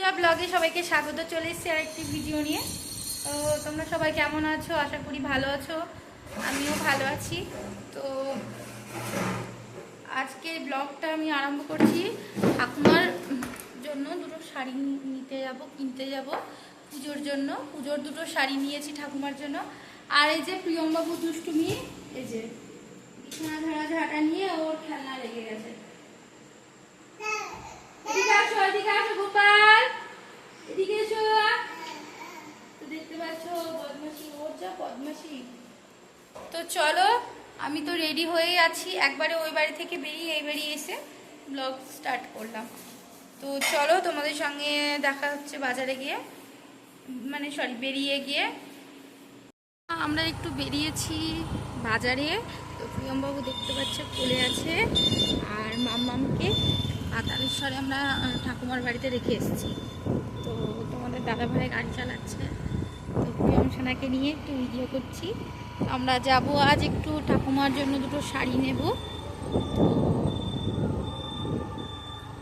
ব্লগে সবাইকে স্বাগত, চলে এসেছি আরেকটি ভিডিও নিয়ে। তো তোমরা সবাই কেমন আছো? আশা করি ভালো আছো। আমিও ভালো আছি। তো আজকে ব্লগটা আমি আরম্ভ করছি ঠাকুমার জন্য। দুটো শাড়ি নিতে যাব, কিনতে যাব পুজোর জন্য। পুজোর দুটো শাড়ি নিয়েছি ঠাকুমার জন্য। আর এই যে প্রিয়মবাবু দুষ্টুমি, এই যে বিছানা ঝাড়া ঝাঁটা নিয়ে ওর খেলনা লেগে গেছে। গোপাল এদিকে এসো তো দেখতে পাচ্ছ বদমাসি ওর যা বদমাসি তো চলো, আমি তো রেডি হয়ে আছি। একবারে ওই বাড়ি থেকে বেরিয়ে, এই বাড়ি এসে ব্লগ স্টার্ট করলাম। তো চলো, তোমাদের সঙ্গে দেখা হচ্ছে বাজারে গিয়ে। মানে সরি বেরিয়ে গিয়ে। আমরা একটু বেরিয়েছি বাজারে। তো প্রিয়মবাবু দেখতে পাচ্ছে কোলে আছে। আর মাম্মামকে পাতালেশ্বরে আমরা ঠাকুমার বাড়িতে রেখে এসেছি। তো তোমাদের দাদা ভাই গাড়ি চালাচ্ছে। তো প্রিয়ম সোনাকে নিয়ে একটু ভিডিও করছি। আমরা যাব আজ একটু ঠাকুমার জন্য দুটো শাড়ি নেব।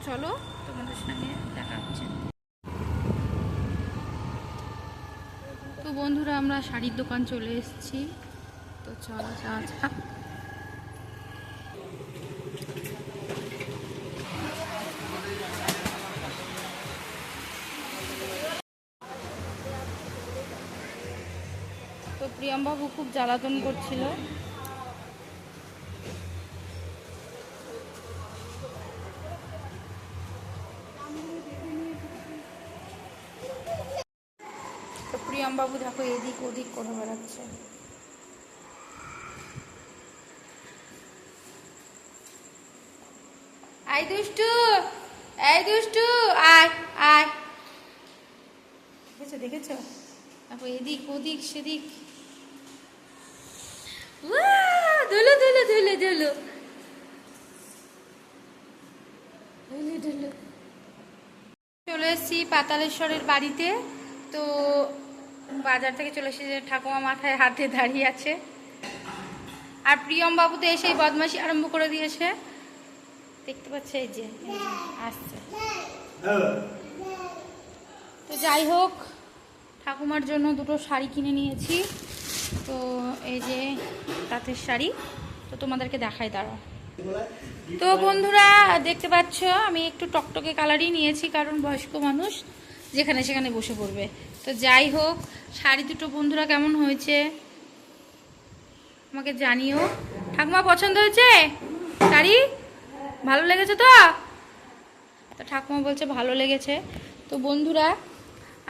চলো তোমাদের সঙ্গে দেখা হচ্ছে। তো বন্ধুরা, আমরা শাড়ির দোকান চলে এসেছি। তো চলো যাওয়া যাক। তো প্রিয়মবাবু খুব জ্বালাতন করছিল। তো প্রিয়মবাবু দেখো, এদিক ওদিক করে বেড়াচ্ছে। আয় দুষ্টু, এই দুষ্টু, আয় আয়। দেখেছ দেখেছ? দেখো এদিক ওদিক সেদিক। ধুলো ধুলো ধুলো ধুলো। ধুলো ধুলো। চলে এসেছি পাতালেশ্বরের বাড়িতে। তো বাজার থেকে চলে এসেছে ঠাকুমা মাথায় হাতে দাঁড়িয়ে আছে। আর প্রিয়ম বাবু তো এসেই বদমাশি আরম্ভ করে দিয়েছে। দেখতে পাচ্ছে এই যে এই যে, আসছে। তো যাই হোক ঠাকুমার জন্য দুটো শাড়ি কিনে নিয়েছি। তো এই যে তাঁতের শাড়ি, তো তোমাদেরকে দেখাই দাঁড়াও। তো বন্ধুরা, দেখতে পাচ্ছ, আমি একটু টকটকে কালারই নিয়েছি, কারণ বয়স্ক মানুষ যেখানে সেখানে বসে পড়বে। তো যাই হোক, শাড়ি দুটো বন্ধুরা কেমন হয়েছে? আমাকে জানিও। ঠাকুমা, পছন্দ হয়েছে? শাড়ি? ভালো লেগেছে তো? তো ঠাকুমা বলছে ভালো লেগেছে। তো বন্ধুরা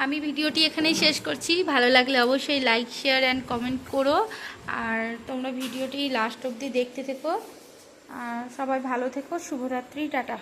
আমি ভিডিওটি এখানেই শেষ করছি। ভালো লাগলে অবশ্যই লাইক শেয়ার অ্যান্ড কমেন্ট করো। আর তোমরা ভিডিওটি লাস্ট অবধি দেখতে থেকো। আর সবাই ভালো থেকো। শুভরাত্রি, টাটা।